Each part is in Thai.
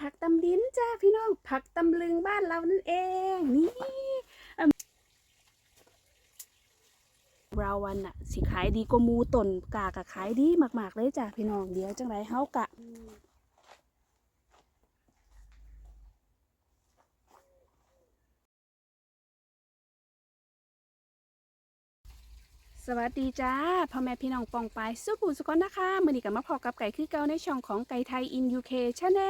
ผักตำลิ้นจ้าพี่น้อง ผักตำลึงบ้านเรานั่นเอง นี่เราวันอะสิขายดีกว่ามูต้นกากะขายดีมาก ๆ เลยจ้าพี่น้องเดี๋ยวจังไรเฮากะ วัสดีจ้าพ่อแม่พี่น้องปองไปสุขุสุกอนนะคะมือนี้กับมาพอกับไก่คือเก่าในช่องของไก่ไทยอินยูเคชาแน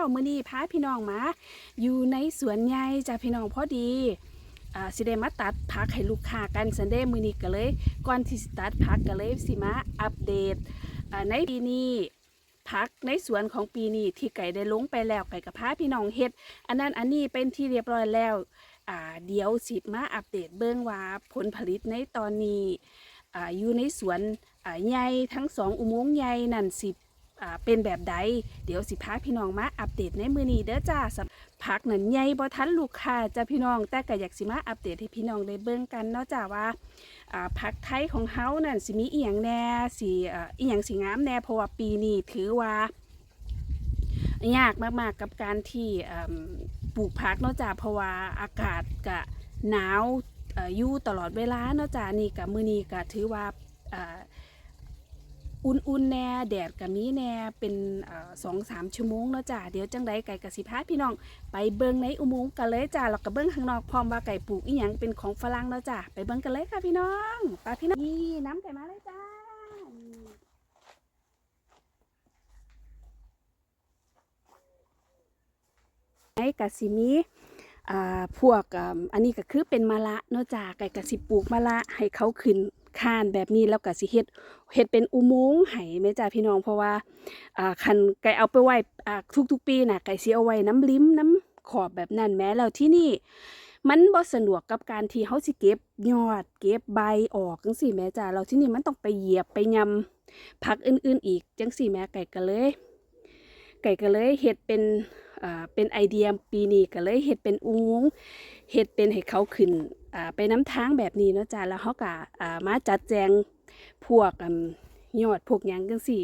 ลมือนี้พาพี่น้องมา อยู่ในสวนใหญ่จ้าพี่น้องพอดีอ่าสิได้มาตัดผักให้ลูกค้ากันสันเดย์มือนี้ก็เลย ก่อนที่สิตัดผักก็เลยสิมาอัปเดตอ่าในปีนี้ผักในสวนของปีนี้ที่ไก่ได้ลงไปแล้วไก่กับพาพี่น้องเฮ็ด อันนั้นอันนี้เป็นที่เรียบร้อยแล้ว อ่าเดี๋ยวสิมาอัปเดตเบื้องว่าผลผลิตในตอนนี้อ่าอยู่ในสวนอ่าใหญ่ทั้งสองอุโมงค์ใหญ่นั่นสิอ่าเป็นแบบใด เดี๋ยวสิพาพี่น้องมาอัปเดตในมือนี้เด้อจ้าสำผักนั่นใหญ่บ่ทันลูกค้าจ้าพี่น้องแต่ก็อยากสิมาอัปเดตให้พี่น้องได้เบิ่งกันเนาะจ้าว่าอ่าผักไทยของเฮานั่นสิมีอีหยังแน่สิอ่าอีหยังสิงามแน่เพราะว่าปีนี้ถือว่ายากมากๆกับการที่ ปลูกผักเนาะจ้าเพราะว่าอากาศก็หนาวอยู่ตลอดเวลาเนาะจ้านี่กับมือนี้ก็ถือว่าอุ่นๆแน่แดดกับมีแน่เป็นสองสามชั่วโมงเนาะจ้าเดี๋ยวจังใดไก่กับสิพาพี่น้องไปเบิ่งในอุโมงค์กันเลยจ้าเราก็เบิ่งข้างนอกพร้อมว่าไก่ปลูกอีหยังเป็นของฝรั่งเนาะจ้าไปเบิ่งกันเลยค่ะพี่น้องไปพี่น้องนี่น้ำไก่มาเลยจ้านี่ ไอ้กสิมีอ่าพวกอันนี้ก็คือเป็นมะละเนาะจ้าไก่กสิปลูกมะละให้เขาขึ้นคานแบบนี้แล้วก็สิเฮ็ดเฮ็ดเป็นอุโมงค์ให้แม่จ้าพี่น้องเพราะว่าอ่าคันไก่เอาไปไว้อ่าทุกๆ ปีน่ะไก่สิเอาไว้น้ำลิ้มน้ำขอบแบบนั้นแม้แล้วที่นี่ มันบ่สะดวกกับการที่เฮาสิเก็บยอด เก็บใบออกจังซี่แม่จ้าเราที่นี่มันต้องไปเหยียบไปยำผักอื่นๆอีกจังซี่แม่ไก่ก็เลย ไก่ก็เลยเฮ็ดเป็น เป็นไอเดียปีนี้ก็เลยเฮ็ดเป็นอุโมงเฮ็ดเป็นให้เขาขึ้นไปน้ำทางแบบนี้เนาะจ้าแล้วเขาก็มาจัดแจงพวกอยอดพวกยังจังซี่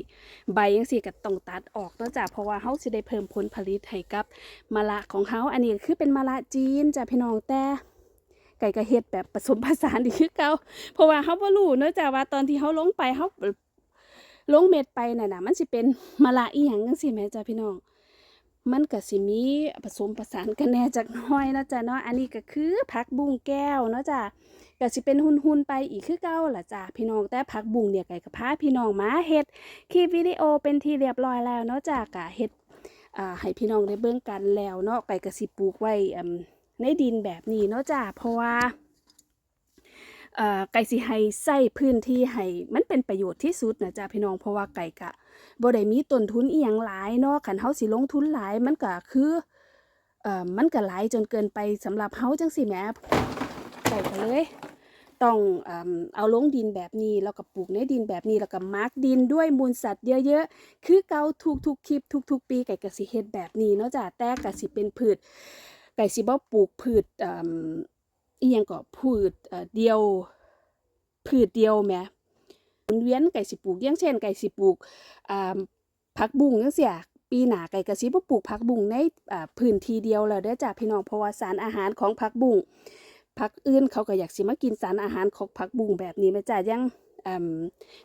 ใบจังซี่ก็ต้องตัดออกเนาะจ้าเพราะว่าเฮาสิได้เพิ่มผลผลิตให้กับมะละของเฮาอันนี้คือเป็นมะละจีนจ้าพี่น้องแต่ไก่ก็เฮ็ดแบบผสมผสานอีกคือเก่าเพราะว่าเฮาบ่รู้เนาะจ้าว่าตอนที่เฮาลงไปเฮาลงเม็ดไปน่ะนะมันสิเป็นมะละอีหยังจังซี่แม่จ้าพี่น้อง มันก็สิมีผสมผสานกันแน่จักน้อยนะจ้ะเนาะอันนี้ก็คือผักบุ้งแก้วเนาะจ้ะก็สิเป็นหุ่นๆไปอีกคือเก่าล่ะจ้ะพี่น้องแต่ผักบุ้งเนี่ยไก่ก็พาพี่น้องมาเฮ็ดคลิปวิดีโอเป็นที่เรียบร้อยแล้วเนาะจ้ะก็เฮ็ดอ่าให้พี่น้องได้เบิ่งกันแล้วเนาะไก่ก็สิปลูกไว้อในดินแบบนี้เนาะจ้ะเพราะว่า ไก่สิให้ใส่พื้นที่ให้มันเป็นประโยชน์ที่สุดนะจ้ะพี่น้องเพราะว่าไก่กะบ่ได้มีต้นทุนอีหยังหลายเนาะคันเฮาสิลงทุนหลายมันก็คือเอ่อมันก็หลายจนเกินไปสำหรับเฮาจังซี่แหมไก่ก็เลย ต้องเอาลงดินแบบนี้แล้วก็ปลูกในดินแบบนี้แล้วก็มาร์กดินด้วยมูลสัตว์เยอะๆคือเกาทุกๆคลิปทุก ๆ ปีไก่ก็สิเฮ็ดแบบนี้เนาะจ้ะแต่ก็สิเป็นพืชไก่สิบ่ปลูกพืช อีหยังก็พืชเดียวพืชเดียวแหมหมุนเวียนไก่สิปลูกอย่างเช่นไก่สิปลูกผักบุ้งจังซี่ปีหนาไก่กระซิบปลูกผักบุ้งในพื้นที่เดียวแล้วเด้อจ้ะพี่น้องเพราะว่าสารอาหารของผักบุ้งผักอื่นเขาก็อยากสิมากินสารอาหารของผักบุ้งแบบนี้แม่จ้ะยัง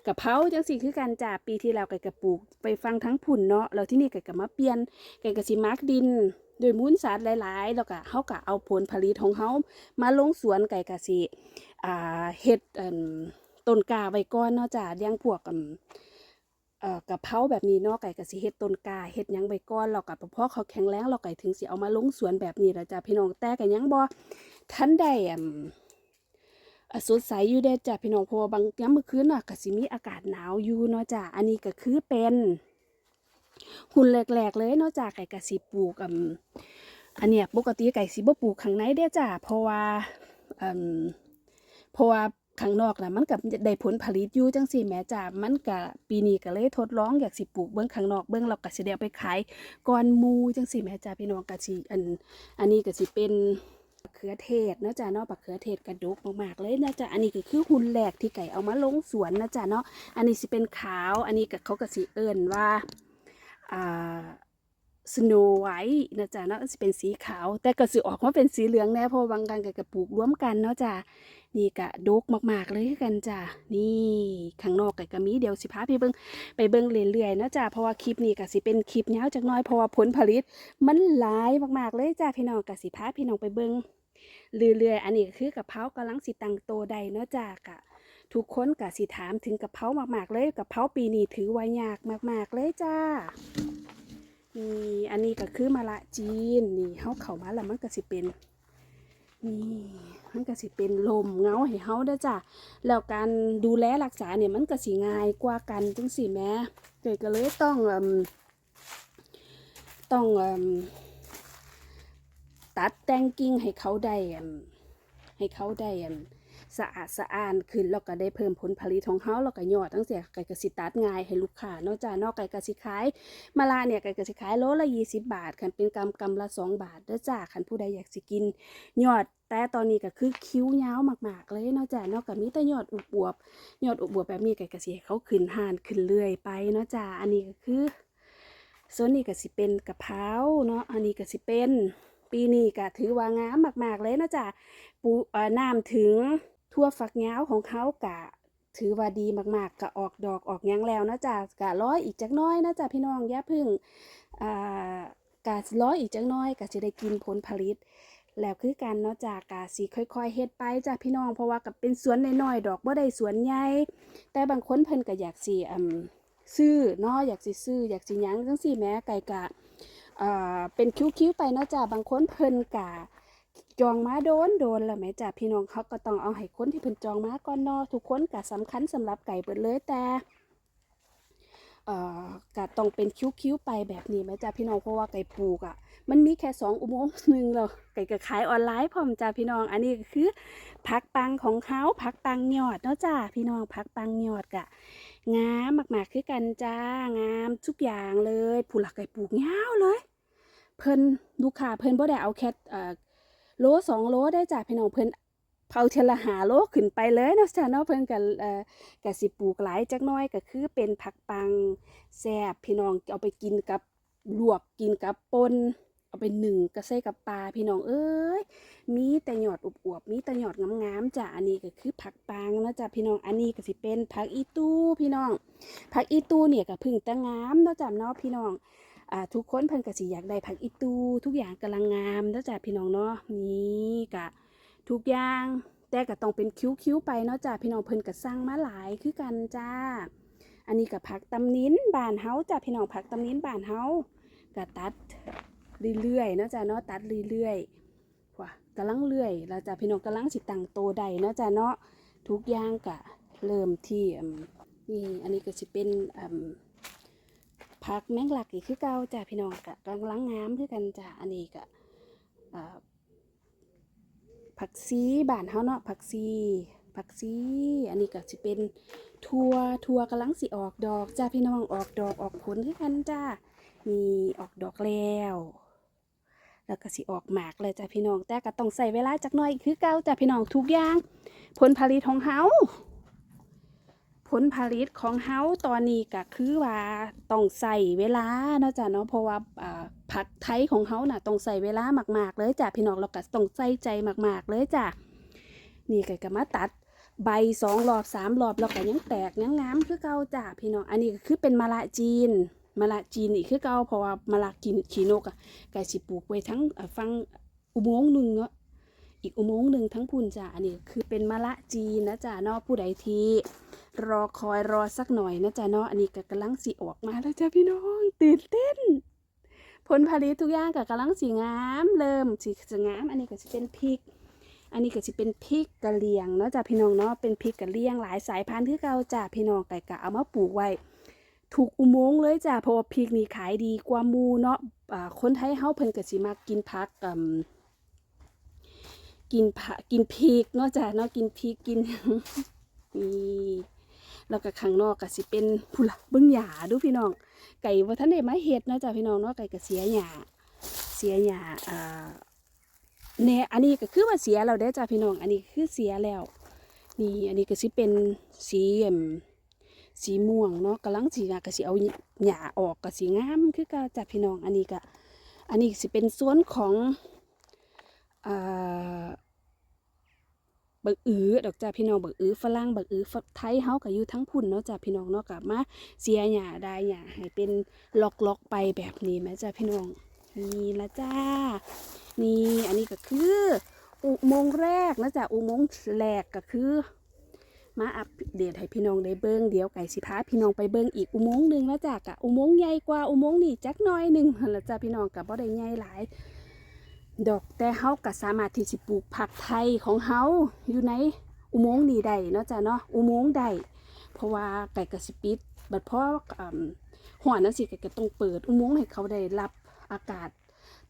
กะเพราจังซี่คือกันจ้ะปีที่แล้วไก่ก็ปลูกไปฟังทั้งผุ่นเนาะแล้วที่นี่ไก่ก็มาเปลี่ยนไก่ก็สิมาร์กดินโดยมูลสารหลาย ๆ แล้วก็เฮาก็เอาผลผลิตของเฮามาลงสวนไก่ก็สิอ่าเฮ็ดต้นกาไว้ก่อนเนาะจ้ะเลี้ยงพวกอืมเอ่อกะเพราแบบนี้เนาะไก่ก็สิเฮ็ดต้นกาเฮ็ดยังไว้ก่อนแล้วก็พอเขาแข็งแรงเราไก่ถึงสิเอามาลงสวนแบบนี้ล่ะจ้ะพี่น้องแต่ก็ยังบ่ทันได้อืมอะ สดใสอยู่เด้จ้ะพี่น้องพราะว่าบางยามมื้อคืนน่ะก็สิมีอากาศหนาวอยู่เนาะจ้ะอันนี้ก็คือเป็นหุ่นแรกๆ เลยเนาะจ้ะไก่ก็สิปลูกอันเนี้ยปกติไก่สิบ่ปลูกข้างในเด้จ้ะเพราะว่าอืมเพราะว่าข้างนอกนะมันกับได้ผลผลิตอยู่จังสี่แม่จ้ามันกะปีนี้ก็เลยทดลองอยากสิปลูกเบื้องข้างนอกเบื้องเราก็สิได้เอาไปขายก่อนมูจังสี่แม่จ้าพี่น้องก็สิอันอันนี้ก็สิเป็น เขือเทศเนาะจ้าเนาะปักเขือเทศกระดกมากๆเลยนะจ้าอันนี้ก็คือหุ่นแรกที่ไก่เอามาลงสวนนะจ้าเนาะอันนี้สิเป็นขาวอันนี้ก็เขาก็สิเอิ้นว่าอ่า สโนไวท์นะจ๊ะเนาะสิเป็นสีขาว แต่ก็สิออกมาเป็นสีเหลืองแน่เพราะบางกันก็กระปลูกรวมกันเนาะจ้ะนี่กะดกมากๆเลยกันจ้ะนี่ข้างนอกก็ก็มีเดี๋ยวสิพาไปเบิ่งไปเบิ่งเรื่อยๆเนาะจ้ะเพราะว่าคลิปนี้ก็สิเป็นคลิปยาวจักน้อยเพราะว่าผลผลิต มันหลายมากๆเลยจ้ะพี่น้องก็สิพาพี่น้องไปเบิ่งเรื่อยๆอันนี้คือกะเพรากำลังสิตังโตได้เนาะจ้ะกะทุกคนก็สิถามถึงกะเพรามากๆเลยกะเพราปีนี้ถือว่ายากมากๆเลยจ้า นี่อันนี้ก็คือมะละจีนนี่เฮาเข้ามาแล้วมันก็สิเป็นนี่มันก็สิเป็นลมเงาให้เฮาเด้จ้ะแล้วการดูแลรักษาเนี่ยมันก็สิง่ายกว่ากันจังสิแม่เกิดก็เลยต้องต้องตัดแต่งกิ่งให้เขาได้ให้เขาได้ สะอาดสะอ้านขึ้นแล้วก็ได้เพิ่มผลผลิตของเฮาแล้วก็ยอดตั้งแต่ไก่กระสิตัดง่ายให้ลูกค้านอกจากนอกไก่กระสิขายมะลาเนี่ยไก่กระสิขายโลละ20บาทคันเป็นกำกำละ2บาทเด้อจ้าคันผู้ใดอยากสิกิน ยอดแต่ตอนนี้ก็คือคิ้วยาวมากๆเลยนาะจ้านอกจากมีแต่ยอดอุบวบยอดอุบวบแบบนี้ไก่กสิให้เขาขึ้นห่านขึ้นเรื่อยไปนาะจ้าอันนี้ก็คือส่วนนี้ก็สิเป็นกะเพราเนาะอันนี้ก็สิเป็นปีนี้ก็ถือว่างามมาก ๆ เลยนะจ้าปูน้ำถึง ทั่วฝักยาของเขากะ ถือว่าดีมากๆกะออกดอกออกยังแล้วนะจ๊ะกะร้อยอีกจักน้อยนะจ๊ะพี่น้องอย่าพึ่งอ่ากะร้อยอีกจักน้อยกะจะได้กินผลผลิตแล้วคือกันเนาะจ้ะกะสิค่อยๆเฮ็ดไปจ้ะพี่น้องเพราะว่ากับเป็นสวนน้อยๆดอกบ่ได้สวนใหญ่แต่บางคนเพิ่นก็อยากสิอืมซื้อเนาะอยากสิซื้ออยากสิหยังจังซี่แม้ไก่กะอ่าเป็นคิ้วๆไปเนาะจ้ะบางคนเพิ่นกะ จองมาโดนโดนแล้วแม่จ้ะพี่น้องเขาก็ต้องเอาให้คนที่เพิ่นจองมาก่อนเนาะทุกคนก็สำคัญสำหรับไก่เบิดเลยแต่เอ่อก็ต้องเป็นคิ้วๆไปแบบนี้แม่จ้ะพี่น้องเพราะว่าไก่ปลูกอะ มันมีแค่สองอุโมงค์หนึ่งแล้วไก่ก็ขายออนไลน์พร้อมจ้ะพี่น้อง อันนี้ก็คือผักปังของเขาผักปังยอดเนาะจ้ะพี่น้องผักปังยอดกะงามมากๆคือกันจ้างามทุกอย่างเลยผู้หลักไก่ปลูกยาวเลย เพิ่นลูกค้าเพิ่นบ่ได้เอาแค่เอ่อ โลสองโลได้จากพี่น้องเพิ่นเผาเทละหาโลขึ้นไปเลยเนาะจ้ะเนาะเพิ่นก็เอ่อก็สิปลูกหลายจักน้อยก็คือเป็นผักปังแซ่บพี่น้องเอาไปกินกับลวกกินกับปนเอาไปหนึ่งก็ใส่กับปลาพี่น้องเอ้ยมีแต่หยอดอวบมีแต่หยอดงามๆจ้ะอันนี้ก็คือผักปังนะจ้ะพี่น้องอันนี้ก็สิเป็นผักอีตู้พี่น้องผักอีตู้เนี่ยก็พึ่งแตะงามเนาะจ้ะเนาะพี่น้อง อ่าทุกคนเพิ่นก็สิอยากได้ผักอีตู ทุกอย่างกำลังงามเนาะจ้ะพี่น้องเนาะนี่กะทุกอย่างแต่ก็ต้องเป็นคิ้วๆไปเนาะจ้ะพี่น้องเพิ่นก็สั่งมาหลายคือกันจ้า อันนี้ก็ผักตำนิ้นบานเฮาจ้ะพี่น้องผักตำนิ้นบานเฮาก็ตัดเรื่อยๆเนาะจ้ะเนาะตัดเรื่อยๆว่ากำลังเรื่อยแล้วจ้ะพี่น้องกำลังสิตั้งโตได้เนาะจ้ะเนาะทุกอย่างก็เริ่มที่อืมนี่อันนี้ก็สิเป็น ผักแมงลักอีกคือเก่าจ้ะพี่น้องกะกำลังงามคือกันจ้ะอันนี้กะผักซีบ้านเฮาเนาะผักซีผักซีอันนี้ก็สิเป็นทัวทัวกำลังสิออกดอกจ้าพี่น้องออกดอกออกผลคือกันจ้ามีออกดอกแล้ว แล้วก็สิออกหมากเลยจ้าพี่น้องแต่ก็ต้องใส่เวลาจักหน่อยคือเก่าจ้าพี่น้องทุกอย่าง ผลผลิตของเฮา ผลผลิตของเฮาตอนนี้ก็คือว่าต้องใส่เวลาเนาะจ้ะเนาะเพราะว่าผักไทยของเฮาน่ะต้องใส่เวลามาก ๆ เลยจ้ะพี่น้องเราก็ต้องใส่ใจมาก ๆ เลยจ้ะนี่ก็ก็มาตัดใบสองรอบสามรอบแล้วก็ยังแตกยังงามคือเก่าจ้ะพี่น้องอันนี้ก็คือเป็นมะละจีนมะละจีนอีกคือเก่าเพราะว่ามะละกินขีนกอะก็สิปลูกไว้ทั้งฟังอุโมงค์หนึ่งเนาะอีกอุโมงค์หนึ่งทั้งพุ่นจ้ะอันนี้คือเป็นมะละจีนนะจ้ะเนาะผู้ใดที่ รอคอยรอสักหน่อยนะจ๊ะเนาะอันนี้ก็กำลังสีออกมาแล้วจ้ะพี่น้องตื่นเต้น ผลผลิตทุกอย่างก็กำลังสีงามเริ่มสีจะงาม อันนี้ก็จะเป็นพริก อันนี้ก็จะเป็นพริกกะเหรี่ยงเนาะจ้ะพี่น้องเนาะเป็นพริกกะเหรี่ยงหลายสายพันธุ์ที่เก่าจ้ะพี่น้องไก่กะเอามาปลูกไว้ถูกอุโมงค์เลยจ้ะเพราะว่าพริกนี่ขายดีกว่ามูเนาะคนไทยเฮาเพิ่นก็สิมากินผักกับกินผักกินพริกเนาะจ้ะเนาะกินพริกกินนี่ แล้วก็ข้างนอกก็สิเป็นผู้ละเบิ่งหญ้าดูพี่น้อง ไก่ว่าท่านได้มาเฮ็ดเนาะจ้ะพี่น้องเนาะไก่ก็เสียหญ้าเสียหญ้าอ่าเนี่ยอันนี้ก็คือว่าเสียแล้วเด้จ้ะพี่น้อง อันนี้คือเสียแล้ว นี่อันนี้ก็สิเป็นสีเอิ่มสีม่วงเนาะกำลังสีก็สิเอาหญ้าออกก็สีงามคือก็จ้ะพี่น้อง อันนี้ก็อันนี้สิเป็นส่วนของอ่า บักอือดอกจ้ะพี่น้องบักอือฝรั่งบักอือไทยเฮาก็อยู่ทั้งพุ่นเนาะจ้ะพี่น้องเนาะก็มาเสียหญ้าได้หญ้าให้เป็นล็อกๆไปแบบนี้แม่จ้ะพี่น้องนี่ละจ้า นี่อันนี้ก็คือ อุโมงค์แรกนะจ๊ะอุโมงค์แรกก็คือมาอัปเดตให้พี่น้องได้เบิ้งเดี๋ยวไก่สิพาพี่น้องไปเบิ้งอีกอุโมงค์หนึ่งนะจ๊ะกะอุโมงค์ใหญ่กว่าอุโมงค์นี่จักน้อยหนึ่งหั่นละจ้ะพี่น้องกับบ่ได้ใหญ่หลาย ดอกแต่เฮาก็สามารถที่สิปลูกผักไทยของเฮาอยู่ในอุโมงค์นี้ได้เนาะจ้ะเนาะอุโมงค์ได้เพราะว่าไก่กระสิปิดบัดเพราะหัวนั่นสิไก่ก็ต้องเปิด อุโมงค์ให้เขาได้รับอากาศ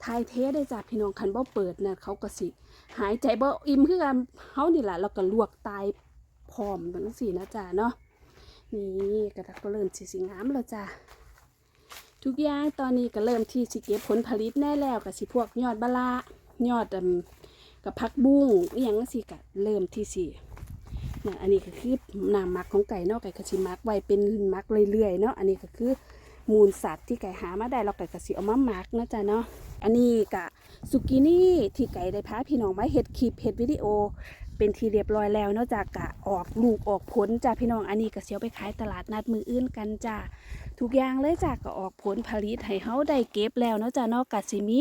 ทายเทได้จ้ะพี่น้องคันบ่เปิดน่ะเขาก็สิ หายใจบ่อิ่มคือกันเฮานี่แหละเราก็ลวกตายพร้อมจังซี่นะจ๊ะเนาะนี่กระดักก็เริ่มสิสิงามแล้วจ้ะ ทุกอย่างตอนนี้ก็เริ่มที่สิเก็บผลผลิตแน่แล้วก็สิพวกยอดบะลายอดอืมกับผักบุ้งอหยังจังซี่ก็เริ่มที่สินะอันนี้ก็คือน้ำมักของไก่เนาะไก่ก็สิมักไว้เป็นมักเรื่อยๆเนาะอันนี้ก็คือมูลสัตว์ที่ไก่หามาได้เราไก่ก็สิเอามามักนะจ๊ะเนาะอันนี้ก็สุกินี่ที่ไก่ได้พาพี่น้องมาเฮ็ดคลิปเฮ็ดวิดีโอ เป็นทีเรียบร้อยแล้วนอกจากกะออกลูกออกผลจ้าพี่น้องอันนี้ก็เสียวไปขายตลาดนัดมืออื่นกันจ้าทุกอย่างเลยจ้าก็ออกผลผลิตให้เฮาได้เก็บแล้วเนาะจากนอกกะสิมี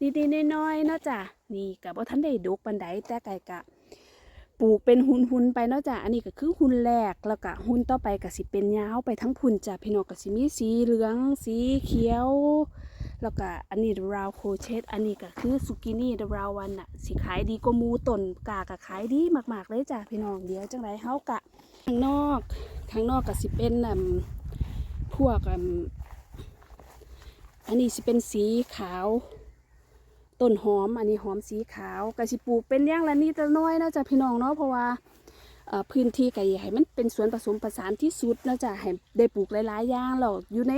นิดๆน้อยๆเนาะจากนี่กับ่ทันได้ดกปันไดแต่ไก่กะ ปลูกเป็นหุ่นๆไปเนาะจ้าอันนี้ก็คือหุ่นแรกแล้วก็หุ่นต่อไปก็สิเป็นยาวไปทั้งพุ่นจ้าพี่น้องก็สิมีสีเหลืองสีเขียว แล้วก็อันนี้ราวโคเชตอันนี้ก็คือสุกินี่ราววันอะสิขายดีกว่าหมูต้นกากะขายดีมากๆเลยจ้ะพี่น้องเดี๋ยวจังไรเฮากะข้างนอกข้างนอกก็สิเป็นอืมพวกอันนี้สิเป็นสีขาว ต้นหอมอันนี้หอมสีขาวก็สิปลูกเป็นย่างละนิดละน้อยเนาะจ้ะพี่น้องเนาะเพราะว่าพื้นที่ไก่ให้มันเป็นสวนผสมผสานที่สุดเนาะจ้ะให้ได้ปลูกหลายๆอย่างเราอยู่ใน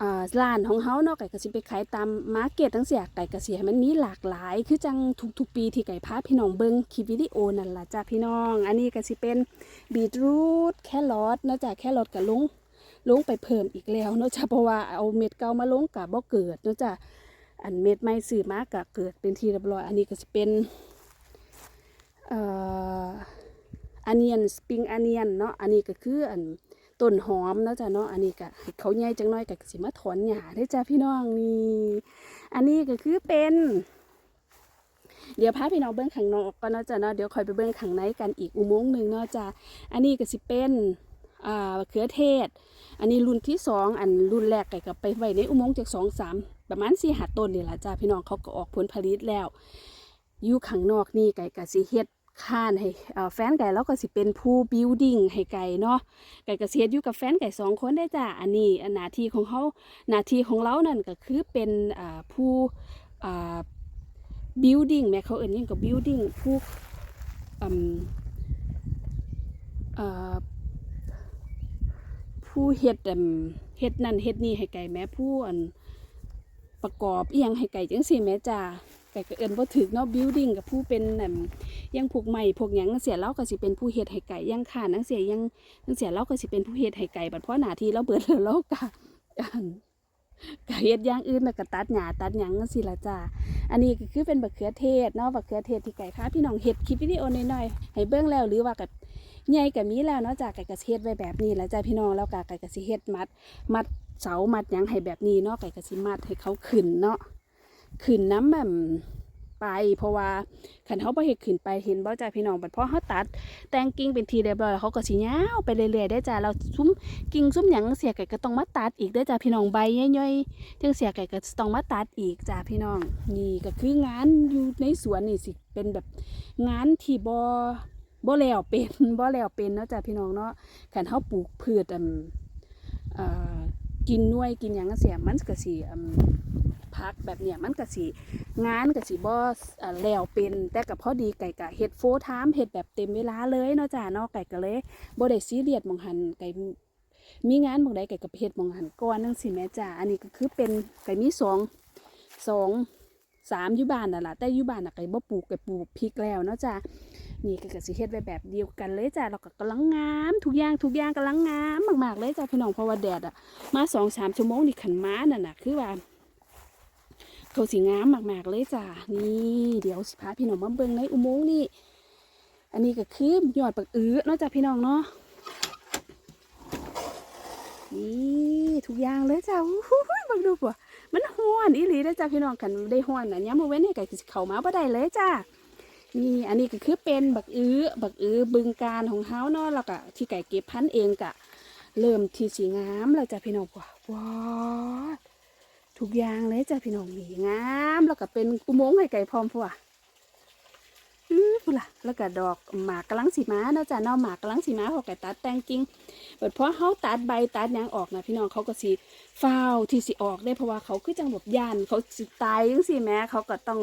อ่าร้านของเฮาเนาะไก่ก็สิไปขายตามมาร์เก็ตทั้งเสียไก่ก็สิให้มันมีหลากหลาย คือจังทุกๆปีที่ไก่พาพี่น้องเบิ่งคลิปวิดีโอนั่นแหละจ้าพี่น้อง อันนี้ก็สิเป็นบีทรูทแครอทเนาะจ้ะแครอทก็ลงลงไปเพิ่มอีกแล้วเนาะจ้ะเพราะว่าเอาเม็ดเก่ามาลงก็บ่เกิดเนาะจ้ะ อันเม็ดใหม่ซื้อมาก็เกิดเป็นทีเรียบร้อย อันนี้ก็สิเป็นอันเนียนสปริงอันเนียนเนาะอันนี้ก็คืออันต้นหอมเนาะจ้ะเนาะอันนี้ก็เขาใหญ่จังน้อยก็สิมาถอนหญ้าได้จ้ะพี่น้องนี่อันนี้ก็คือเป็น เดี๋ยวพาพี่น้องเบิ้องข้างนอกก็เนาะจ้ะเนาะเดี๋ยวคอยไปเบิ้องข้างในกันอีกอุโมงค์หนึ่งเนาะจ้ะอันนี้ก็สิเป็นอ่าเขือเทศ อันนี้รุ่นที่สองอันรุ่นแรกไก่กับไปไว้ในอุโมงค์จากสองสาม ประมาณสี่หาต้นนี่แหละจ้ะพี่น้องเขาก็ออกผลผลิตแล้วอยู่ข้างนอกนี่ไก่ก็สิเฮ็ดข้านให้แฟนไก่แล้วก็สิเป็นผู้บิวดิ้งให้ไก่เนาะไก่กระเสียดอยู่กับแฟนไก่สองคนได้จ้ะอันนี้นหน้าที่ของเขาหน้าที่ของเรานั่นก็คือเป็นผู้อ่า building แม่เขาเอ่นหยังกับ building ผู้ผู้เฮ็ดเฮ็ดนั่นเฮ็ดนี่ให้ไก่แม่ผู้อัน ประกอบเอียงให้ไก่จังซี่แม่จ้าไก่ก็เอินบ่ถึกเนาะ building กับผู้เป็นนั่นยังพวกไม้พวกหยังเสียเราก็สิเป็นผู้เฮ็ดให้ไก่ยังข้านังเสียยังตั้งเสียเราก็สิเป็นผู้เฮ็ดให้ไก่บัดเพราะหน้าที่เราเบิดแล้วเราก็ก็เฮ็ดอย่างอื่นแล้วก็ตัดหญ้าตัดหยังจังซี่ล่ะจ้า อันนี้ก็คือเป็นบักเขือเทศเนาะบักเขือเทศที่ไก่พาพี่น้องเฮ็ดคลิปวิดีโอน้อยๆให้เบิ่งแล้วหรือว่ากับใหญ่ก็มีแล้วเนาะจ้าไก่ก็สิเฮ็ดไว้แบบนี้แล้วจ้าพี่น้องแล้วก็ไก่ก็สิเฮ็ดมัด มัด เสามัดยังให้แบบนี้เนาะไก่ก็สิมัดให้เขาขึ้นเนาะขึ้นน้ำแบบไปเพราะว่าคันเขาบ่เฮ็ดขึ้นไปเห็นบ่จ้าพี่น้องบัดพอเขาตัด แต่งกิ่งเป็นทีเรียบร้อยเขาก็สิยาไปเรื่อยๆได้จ้าเราซุ้มกิ่งซุ้มหยังเสียไก่ก็ต้องมาตัดอีกได้จ้าพี่น้องใบย่อยๆจังเสียไก่ก็ต้องมาตัดอีกจ้าพี่น้อง นี่ก็คืองานอยู่ในสวนนี่สิเป็นแบบงานที่บ่บ่แล้วเป็นบ่แล้วเป็นเนาะจ้าพี่น้องเนาะคันเฮาปลูกพืชอันเอ่อ กินน่วยกินหยังจั่งเสียมันก็สิอืมพักแบบเนี้ยมันก็สิงานก็สิบ่อ่าแล้วเป็นแต่ก็พอดีไก่กะเฮ็ดโฟร์ไทม์เฮ็ดแบบเต็มเวลาเลยเนาะจ้าเนาะไก่ก็เลยบ่ได้ซีเรียสหมองหันไก่มีงานหมองใดไก่ก็ไปเฮ็ดหมองหันก่อนจังซี่แม่จ้าอันนี้ก็คือเป็นไก่มีสองสองสามอยู่บ้านน่ะล่ะแต่อยู่บ้านน่ะไก่บ่ปลูกไก่ปลูกพริกแล้วเนาะจ้า นี่ก็กสิเฮ็ดไว้แบบเดียวกันเลยจ้ะเราก็กำลังงามทุกอย่างทุกอย่างกำลังงามมากๆเลยจ้ะพี่น้องเพราะว่าแดดอะมาสองสามชั่วโมงนี่ขันม้าน่ะนะคือว่าเขาสีงามมากๆเลยจ้ะนี่เดี๋ยวสิพาพี่น้องมาเบิ่งในอุโมงค์นี่อันนี้ก็คือยอดปักอื้อเนาะจ้ะพี่น้องเนาะนี่ทุกอย่างเลยจ้ะอู้หูบังดูป่ะมันห้อนอีหลีเลยจ้ะพี่น้องกันได้ห้อนอันนี้มาเว้นให้ไก่สิเข้ามาบ่ได้เลยจ้ะ นี่อันนี้ก็คือเป็นบักอื้อบักอื้อบึงการของเฮาเนาะแล้วก็ที่ไก่เก็บพันธุ์เองกะ เริ่มที่สีงามแล้วจ้ะพี่น้องว้าวทุกอย่างเลยจ้ะพี่น้องนี่งามแล้วก็เป็นอุโมงให้ไก่พร้อมพวอื้อพุ่ล่ะแล้วก็ดอกหมากกำลังสีม้าเนาะจ้ะเนาะหมากกำลังสีม้าเขาไก่ตัดแต่งกิ่งเปิดเพราะเขาตัดใบตัดยังออกนะพี่น้องเขาก็สีฟ้าวที่สิออกได้เพราะว่าเขาคือจังแบบยานเขาสิตายจังสิแม้เขาก็ต้อง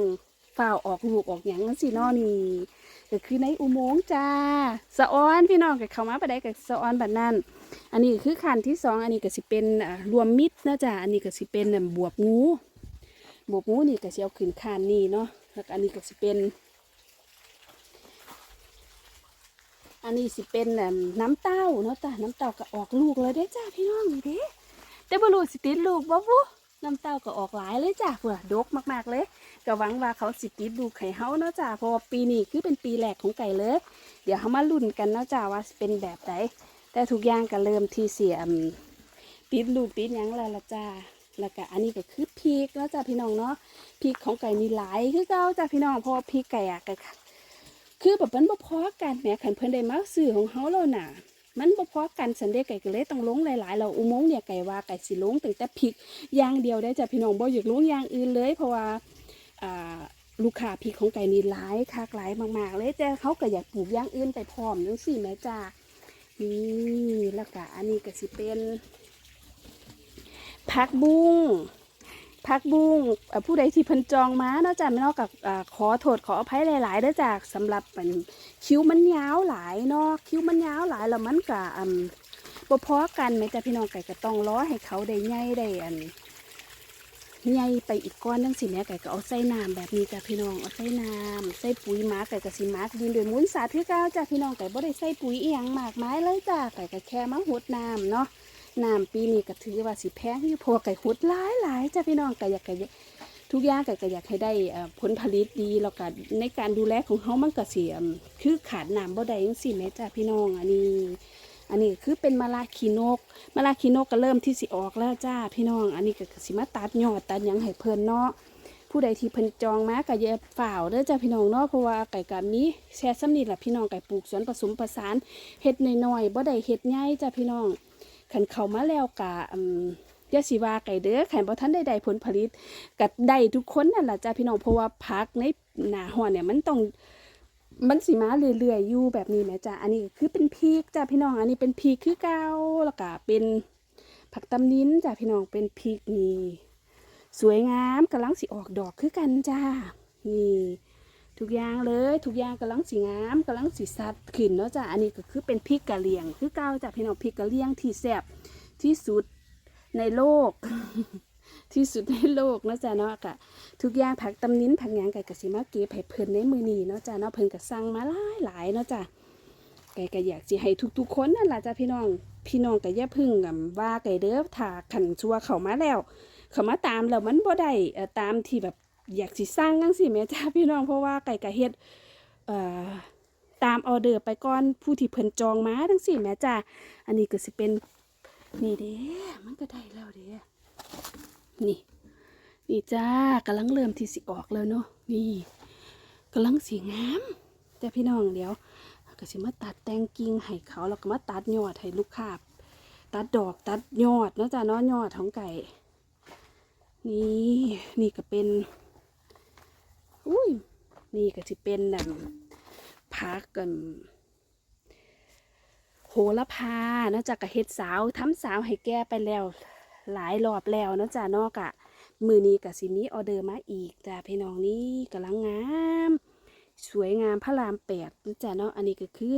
ฝ้าออกลูกออกหยังจังซี่เนาะนี่ก็คือในอุโมงค์จ้าสะออนพี่น้องก็เข้ามาไปได้กับสะออนบัดนั้น อันนี้คือขั้นที่สองอันนี้ก็สิเป็นรวมมิตรเนะจ้าอันนี้ก็สิเป็นบวบงูบวบงูนี่ก็สิเอาขึ้นคานนี่เนาะแล้วอันนี้ก็สิเป็น อันนี้สิเป็นน้ำเต้าเนาะจ้าน้ำเต้าก็ออกลูกแล้วเด้จ้าพี่น้องนี่เด้แต่บ่รู้สิติดลูกบ่บุ น้ำเต้าก็ออกหลายเลยจ้าเผื่อดกมากๆเลยก็หวังว่าเขาสิติดดูไข่เฮาเนาะจ้าเพราะว่าปีนี้คือเป็นปีแรกของไก่เลย เดี๋ยวเขามาลุ้นกันเนาะจ้าว่าเป็นแบบไหนแต่ทุกอย่างก็เริ่มที่เสียมติดลูกติดยังแล้วละจ้าแล้วก็อันนี้ก็คือพริกเนาะจ้าพี่น้องเนาะพริกของไก่นี่หลายคือเก่าจ้าพี่น้องเพราะว่าพริกไก่อะก็คือแบบมันบ่พอกันแหมขันเพิ่นได้มาซื้อของเฮาแล้วน่ะ มันบ่พอกันสันเดไก่ก็เลยต้องลงหลายๆเราอุโมงค์เนี่ยไก่ว่าไก่สิลงตั้งแต่พริกอย่างเดียวได้จ้ะพี่น้องบ่อยากลงอย่างอื่นเลย เพราะว่าอ่าลูกค้าพริกของไก่นี่หลายคักหลายมากๆ เลยแต่เขาก็อยากปลูกอย่างอื่นไปพร้อมจังซี่แม่จ้านี่แล้วก็อันนี้ก็สิเป็นผักบุ้ง ผักบุ้งผู้ใดที่เพิ่นจองมาเนาะจ้ะไม่นอกกับอขอโทษขออภัยหลายๆเด้อจ้ะสำหรับมันคิ้วมันยาวหลายเนาะคิ้วมันยาวหลายแล้วมันก็อืมบ่พอกันแม่จ้ะพี่น้องไก่ก็ต้องรอให้เขาได้ใหญ่ได้อันใหญ่ไปอีกก้อนทั้งสิแม่ไก่ก็เอาใส่น้ำแบบนี้จ้ะพี่น้องเอาใส่น้ำใส่ปุ๋ยหมาไก่ก็สิหมาดินโดยมูลสาคือเก้าจ้ะพี่น้องไก่บ่ได้ใส่ปุ๋ยอีหยังมากมายเลยจ้ะไก่ก็แค่มาหดน้ำเนาะ น้ำปีนี้ก็ถือว่าสิแพงอยู่เพราะว่าไก่หดหลายหลายจ้ะพี่น้องไก่อยากไก่ทุกอย่างไก่ก็อยากให้ได้ผลผลิตดีแล้วก็ในการดูแลของเฮามันก็สิอืมคือขาดน้ำบ่ได้จังซี่แม่จ้ะพี่น้องอันนี้ อันนี้คือเป็นมะลาขีนกมะลาขีนกก็เริ่มที่สิออกแล้วจ้าพี่น้อง อันนี้ก็สิมาตัดยอดตัดยังให้เพิ่นเนาะผู้ใดที่เพิ่นจองมาก็อย่าฝ่าวเด้อจ้าพี่น้องเนาะเพราะว่าไก่กับนี้แช่ซ้ำนี่แหละพี่น้องไก่ปลูกสวนผสมผสานเฮ็ดน้อยๆบ่ได้เฮ็ดใหญ่จ้าพี่น้อง ขันเขามาแล้วกะยาสิว่าไก่เด้อขันบ่ทันได้ได้ผลผลิตก็ได้ทุกคนนั่นล่ะจ้าพี่น้องเพราะว่าผักในหน้าร้อนเนี่ยมันต้องมันสีมาเรื่อยๆอยู่แบบนี้แหมจ้ะอันนี้คือเป็นพริกจ้ะพี่น้องอันนี้เป็นพริกคือเก่าแล้วก็เป็นผักตำนิ้นจ้ะพี่น้องเป็นพริกนี่สวยงามกำลังสิออกดอกคือกันจ้านี่ ทุกอย่างเลยทุกอย่างกำลังสีงามกำลังสีสัดขึ้นเนาะจ้ะอันนี้ก็คือเป็นพริกกะเหรี่ยง คือเก่าจ้ะพี่น้องพริกกะเหรี่ยงที่แซ่บที่สุดในโลก ที่สุดในโลกเนาะจ้ะเนาะกะทุกอย่างผักตำนิ้นผักหยางไก่กะสิมาเก็บให้เพิ่นในมือนี้เนาะจ้ะเนาะเพิ่นก็สั่งมาหลายหลายเนาะจ้ะไก่ก็อยากสิให้ทุกๆคนนั่นล่ะจ้ะพี่น้องพี่น้องก็อย่าพึ่งกับว่าไก่เด้อถ้าขันชัวเข้ามาแล้ว เข้ามาตามแล้วมันบ่ได้ตามที่แบบ อยากสิสร้างจังซี่แม่จ้าพี่น้องเพราะว่าไก่ก็เฮ็ดเอ่อตามออเดอร์ไปก่อนผู้ที่เพิ่นจองมาจังซี่แม่จ้าอันนี้ก็สิเป็นนี่เด้มันก็ได้แล้วเด้นี่ นี่จ้ากำลังเริ่มที่สิออกแล้วเนาะนี่กำลังสีงามแต่พี่น้องเดี๋ยวก็สิมาตัดแต่งกิ่งให้เขาแล้วก็มาตัดยอดให้ลูกค้าตัดดอกตัดยอดเนาะจ้าเนาะยอดของไก่ นี่นี่ก็เป็น อุ้ย นี่ก็สิเป็นนั่นพักกันโหระพาเนาะจ้ะกะเฮ็ดสาวทำสาวให้แก้ไปแล้ว หลายรอบแล้วเนาะจ้ะนาะกะมือนี้กับสิมีออเดอร์มาอีกจ้าพี่น้องนี่กำลังงาม สวยงามพระรามแปดนะจ้าเนาะอันนี้ก็คือ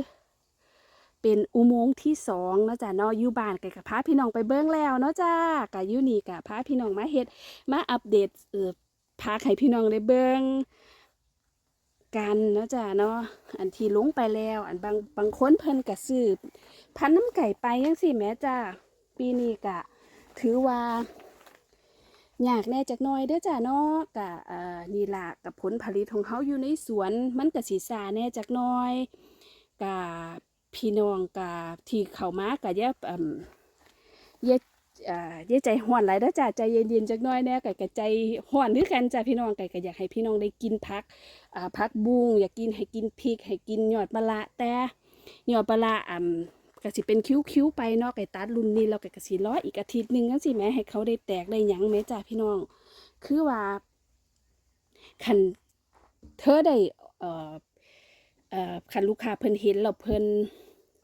เป็นอุโมงค์ที่สองเนาะจ้าเนาะอยู่บ้านกับพาพี่น้องไปเบิ้งแล้วเนาะจ้ากับยูนี่กับพาพี่น้องมาเฮ็ดมาอัปเดตเออ พาให้พี่น้องได้เบิ้งกันเนาะจ้ะเนาะอันที่ลงไปแล้ว อันบางบางคนเพิ่นก็ซื้อพันน้ำไก่ไปจังซี่แม่จ้ะปีนี้ก็ถือว่าอยากแน่จักน่อยเด้อจ้ะเนาะกะเอ่อนี่ล่ะกับผลผลิตของเขาอยู่ในสวน มันก็สิซ่าแน่จักน่อยกะพี่น้องกะที่เข้ามากะอย่าอืมอย่ อย่าใจฮ้อนหลายเด้อจ้ะใจเย็นๆจักหน่อยแน่กะกะใจฮ้อนคือกันจ้ะพี่น้องกะก็อยากให้พี่น้องได้กินผักอ่าผักบุ้งอยากกินให้กินพริก ให้กินยอดมะละแต่ยอดมะละอ่าก็สิเป็นคิ้วๆไปเนาะไก่ตัดรุ่นนี้เราก็กะสิร้ออีกอาทิตย์หนึงจังซี่แม่ให้เขาได้แตกได้ยังแม่จ้าพี่น้อง คือว่าคันเธอได้เอ่อเอ่อคันลูกค้าเพิ่นเห็นแล้วเพิ่น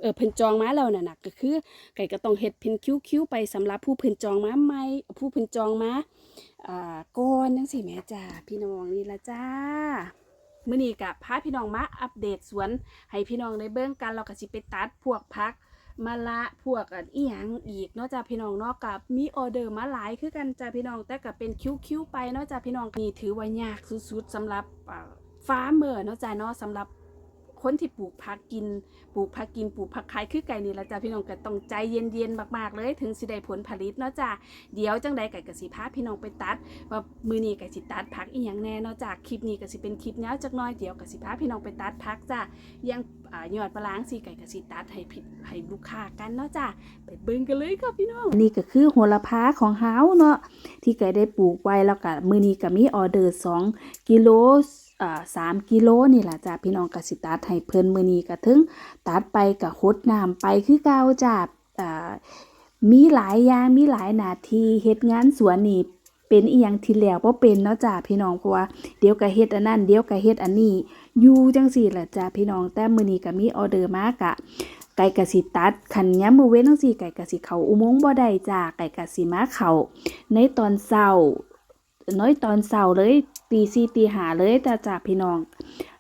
เออเพิ่นจองมาแล้วน่ะนะก็คือไก่ก็ต้องเฮ็ดเป็นคิ้วๆไปสำหรับผู้เพิ่นจองมาใหม่ผู้เพิ่นจองมาอ่าก่อนจังซี่แม่จ้าพี่น้องนี่ละจ้ามื้อนี้ก็พาพี่น้องมาอัปเดตสวนให้พี่น้องได้เบิ่งกันเราก็สิไปตัดพวกพักมะละพวกอันอีหยังอีกเนาะจ้าพี่น้องเนาะกับมีออเดอร์มาหลายคือกันจ้าพี่น้องแต่ก็เป็นคิ้วๆไปเนาะจ้าพี่น้องนี่ถือว่ายากสุดๆสำหรับฟาร์มเมอร์เนาะจ้าเนาะสำหรับ คนที่ปลูกผักกิน ปลูกผักกิน ปลูกผักขายคือไก่นี่ละจ้าพี่น้องก็ต้องใจเย็นๆมากๆ เลยถึงสิได้ผลผลิตเนาะจ้าเดี๋ยวจังใดไก่กะสิพาพี่น้องไปตัด ว่ามือนี้กสิตัดผักอีหยังแน่เนาะจ้าคลิปนี้ก็สิเป็นคลิปยาวจักน้อยเดี๋ยวกะสิพาพี่น้องไปตัดผักจ้ายังอ่ายอดปลาล้างสีไก่กับสีตัดให้ผิดให้ลูกค้ากันเนาะจ้ะไปเบิ่งกันเลยค่ะพี่น้องนี่ก็คือโหระพาของเฮาเนาะที่ไก่ได้ปลูกไว้แล้วก็มือนี้ก็มีออเดอร์2กิโล อ่า3กิโลนี่แหละจ้ะพี่น้องกสิตัดให้เพิ่นมื้อนี้ก็ถึงตัดไปก็หดน้ำไปคือเก่าจ้ามีหลายอย่างมีหลายนาทีเฮ็ดงานสวนนี่เป็นอีหยังที่แล้วบ่เป็นเนาะจ้ะพี่น้องเพราะว่าเดี๋ยวก็เฮ็ดอันนั้นเดี๋ยวก็เฮ็ดอันนี้อยู่จังสี่แหละจ้าพี่น้องแต่มื้อนี้ก็มีออเดอร์มากะไก่กะสิตัดคันย้ำมือเว้นจังสี่ไก่กะสิเข้าอุโมงค์บ่ได้จ้าไก่กะสิมาเข้าในตอนเช้าน้อยตอนเช้าเลย ตีสี่ตีหาเลยจ้าจ้าพี่น้อง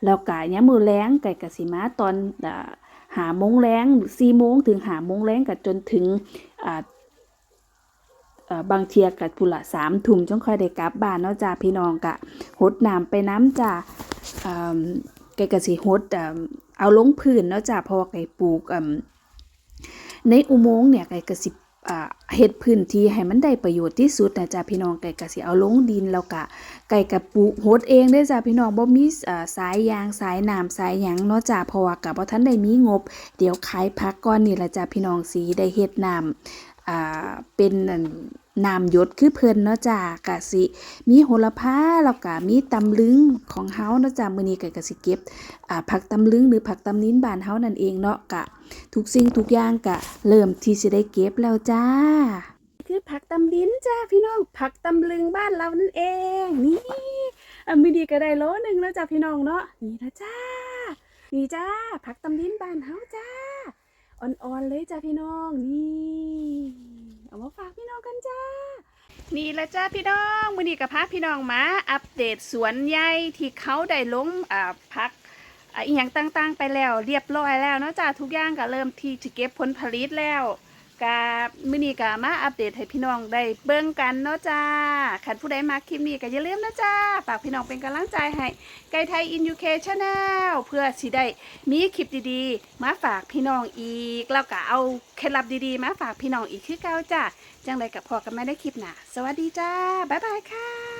แล้วก็ย้ำมือแรงไก่กะสิมาตอนหาโมงแรงสี่โมงถึงหาโมงแรงก็จนถึงบางเทียกับพุละสามทุ่มจงค่อยได้กลับบ้านเนาะจ้าพี่น้องกะหดน้ำไปน้ำจ้าอ่าไก่กะสิฮดเอาลงพื้นเนาะจ้ะเพราะไก่ปลูกในอุโมงค์เนี่ยไก่กระสิ เฮ็ดพื้นที่ให้มันได้ประโยชน์ที่สุดนะจ๊ะพี่น้องไก่กะสิเอาลงดินแล้วก็ไก่กะปลูกฮดเองได้จ้ะพี่น้องบ่มีสายยางสายน้ำสายหยังเนาะจ้ะเพราะว่ากะบ่ทันได้มีงบ เดี๋ยวขายพักก่อนนี่ละจ้ะพี่น้องสีได้เฮ็ดน้ำ อ่าเป็นอั่นน้ำหยดคือเพิ่นเนาะจ้ะกะสิ มีโหระพาแล้วก็มีตำลึงของเฮาเนาะจ้ะมื้อนี้ก็ก็สิเก็บอ่าผักตำลึงหรือผักตำนิ้นบ้านเฮานั่นเองเนาะกะ ทุกสิ่งทุกอย่างก็เริ่มที่สิได้เก็บแล้วจ้า คือผักตำลิ้นจ้าพี่น้องผักตำลึงบ้านเรานั่นเองนี่อะมื้อนี้ก็ได้โลหนึงแล้วจ้าพี่น้องเนาะนี่นะจ้านี่จ้าผักตำลิ้นบ้านเฮาจ้า อ่อนๆเลยจ้าพี่น้องนี่เอามาฝากพี่น้องกันจ้า นี่แหละจ้าพี่น้องวันนี้กับพักพี่น้องมาอัปเดตสวนใหญ่ที่เขาได้ลงอ่าพักอ่าอีหยังต่างๆ ไปแล้วเรียบร้อยแล้วเนาะจ้าทุกอย่างก็เริ่มที่จะเก็บผลผลิตแล้ว กามื้อนี้ก็มาอัปเดตให้พี่น้องได้เบิ่งกันเนาะจ้าคันผู้ใดมาคลิปนี้ก็อย่าลืมนะจ้าฝากพี่น้องเป็นกำลังใจให้ไกด์ไทยอินยูเคชแนลเพื่อสิได้มีคลิปดีๆ มาฝากพี่น้องอีก แล้วก็เอาเคล็ดลับดีๆ มาฝากพี่น้องอีกคือเก่าจ้าจังไรกับพอกันไม่ได้คลิปหนาสวัสดีจ้าบ๊ายบายค่ะ